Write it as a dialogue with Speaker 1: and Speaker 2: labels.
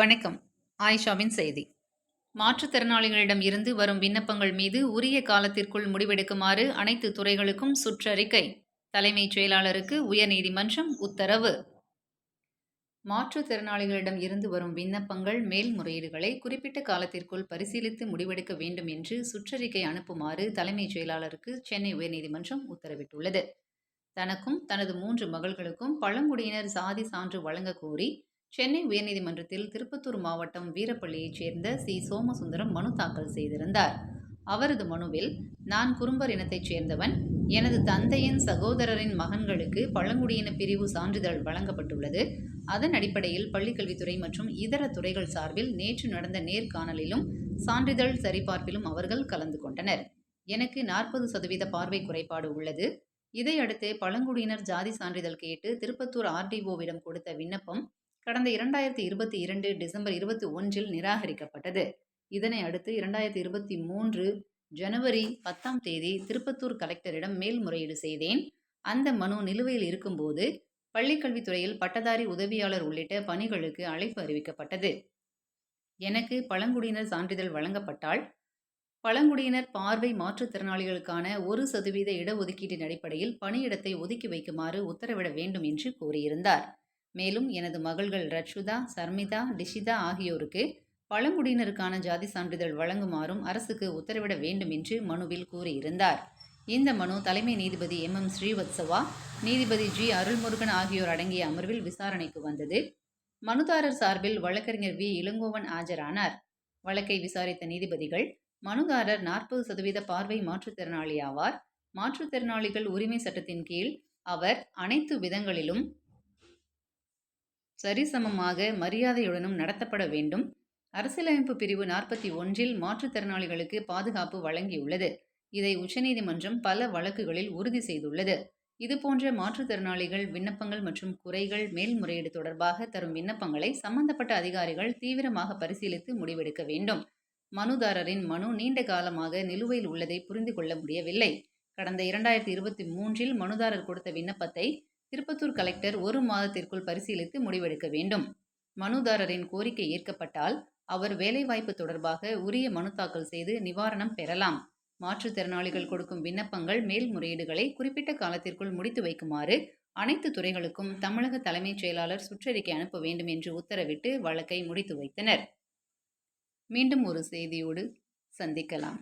Speaker 1: வணக்கம். ஆயிஷாவின் செய்தி. மாற்றுத்திறனாளிகளிடம் இருந்து வரும் விண்ணப்பங்கள் மீது உரிய காலத்திற்குள் முடிவெடுக்குமாறு அனைத்து துறைகளுக்கும் சுற்றறிக்கை. தலைமைச் செயலாளருக்கு உயர்நீதிமன்றம் உத்தரவு. மாற்றுத்திறனாளிகளிடம் இருந்து வரும் விண்ணப்பங்கள் மேல்முறையீடுகளை குறிப்பிட்ட காலத்திற்குள் பரிசீலித்து முடிவெடுக்க வேண்டும் என்று சுற்றறிக்கை அனுப்புமாறு தலைமைச் செயலாளருக்கு சென்னை உயர்நீதிமன்றம் உத்தரவிட்டுள்ளது. தனக்கும் தனது மூன்று மகள்களுக்கும் பழங்குடியினர் சாதி சான்று வழங்க கோரி சென்னை உயர்நீதிமன்றத்தில் திருப்பத்தூர் மாவட்டம் வீரப்பள்ளியைச் சேர்ந்த சி. சோமசுந்தரம் மனு தாக்கல் செய்திருந்தார். அவரது மனுவில் நான் குறும்பர் இனத்தைச் சேர்ந்தவன். எனது தந்தையின் சகோதரரின் மகன்களுக்கு பழங்குடியின பிரிவு சான்றிதழ் வழங்கப்பட்டுள்ளது. அதன் அடிப்படையில் பள்ளிக்கல்வித்துறை மற்றும் இதர துறைகள் சார்பில் நேற்று நடந்த நேர்காணலிலும் சான்றிதழ் சரிபார்ப்பிலும் அவர்கள் கலந்து கொண்டனர். எனக்கு நாற்பது சதவீத பார்வை குறைபாடு உள்ளது. இதையடுத்து பழங்குடியினர் ஜாதி சான்றிதழ் கேட்டு திருப்பத்தூர் ஆர்டிஓவிடம் கொடுத்த விண்ணப்பம் கடந்த இரண்டாயிரத்தி இருபத்தி இரண்டு டிசம்பர் இருபத்தி ஒன்றில் நிராகரிக்கப்பட்டது. இதனை அடுத்து இரண்டாயிரத்தி இருபத்தி மூன்று ஜனவரி பத்தாம் தேதி திருப்பத்தூர் கலெக்டரிடம் மேல்முறையீடு செய்தேன். அந்த மனு நிலுவையில் இருக்கும்போது பள்ளிக்கல்வித்துறையில் பட்டதாரி உதவியாளர் உள்ளிட்ட பணிகளுக்கு அழைப்பு அறிவிக்கப்பட்டது. எனக்கு பழங்குடியினர் சான்றிதழ் வழங்கப்பட்டால் பழங்குடியினர் பார்வை மாற்றுத்திறனாளிகளுக்கான ஒரு சதவீத இடஒதுக்கீட்டின் அடிப்படையில் பணியிடத்தை ஒதுக்கி வைக்குமாறு உத்தரவிட வேண்டும் என்று கூறியிருந்தார் மேலும் எனது மகள்கள் ரட்சுதா சர்மிதா டிஷிதா ஆகியோருக்கு பழங்குடியினருக்கான ஜாதி சான்றிதழ் வழங்குமாறும் அரசுக்கு உத்தரவிட வேண்டும் என்று மனுவில் கூறியிருந்தார். இந்த மனு தலைமை நீதிபதி எம். எம். ஸ்ரீவத்சவா நீதிபதி ஜி. அருள்முருகன் ஆகியோர் அடங்கிய அமர்வில் விசாரணைக்கு வந்தது. மனுதாரர் சார்பில் வழக்கறிஞர் வி. இளங்கோவன் ஆஜரானார். வழக்கை விசாரித்த நீதிபதிகள் மனுதாரர் நாற்பது சதவீத பார்வை மாற்றுத்திறனாளி ஆவார். மாற்றுத்திறனாளிகள் உரிமை சட்டத்தின் கீழ் அவர் அனைத்து விதங்களிலும் சரிசமமாக மரியாதையுடனும் நடத்தப்பட வேண்டும். அரசியலமைப்பு பிரிவு நாற்பத்தி ஒன்றில் மாற்றுத்திறனாளிகளுக்கு பாதுகாப்பு வழங்கியுள்ளது. இதை உச்சநீதிமன்றம் பல வழக்குகளில் உறுதி செய்துள்ளது. இதுபோன்ற மாற்றுத்திறனாளிகள் விண்ணப்பங்கள் மற்றும் குறைகள் மேல்முறையீடு தொடர்பாக தரும் விண்ணப்பங்களை சம்பந்தப்பட்ட அதிகாரிகள் தீவிரமாக பரிசீலித்து முடிவெடுக்க வேண்டும். மனுதாரரின் மனு நீண்ட காலமாக நிலுவையில் உள்ளதை புரிந்து கொள்ள முடியவில்லை. கடந்த இரண்டாயிரத்தி இருபத்தி மூன்றில் மனுதாரர் கொடுத்த விண்ணப்பத்தை திருப்பத்தூர் கலெக்டர் ஒரு மாதத்திற்குள் பரிசீலித்து முடிவெடுக்க வேண்டும். மனுதாரரின் கோரிக்கை ஏற்கப்பட்டால் அவர் வேலைவாய்ப்பு தொடர்பாக உரிய மனு தாக்கல் செய்து நிவாரணம் பெறலாம். மாற்றுத்திறனாளிகள் கொடுக்கும் விண்ணப்பங்கள் மேல்முறையீடுகளை குறிப்பிட்ட காலத்திற்குள் முடித்து வைக்குமாறு அனைத்து துறைகளுக்கும் தமிழக தலைமைச் செயலாளர் சுற்றறிக்கை அனுப்ப வேண்டும் என்று உத்தரவிட்டு வழக்கை முடித்து வைத்தனர். மீண்டும் ஒரு செய்தியோடு சந்திக்கலாம்.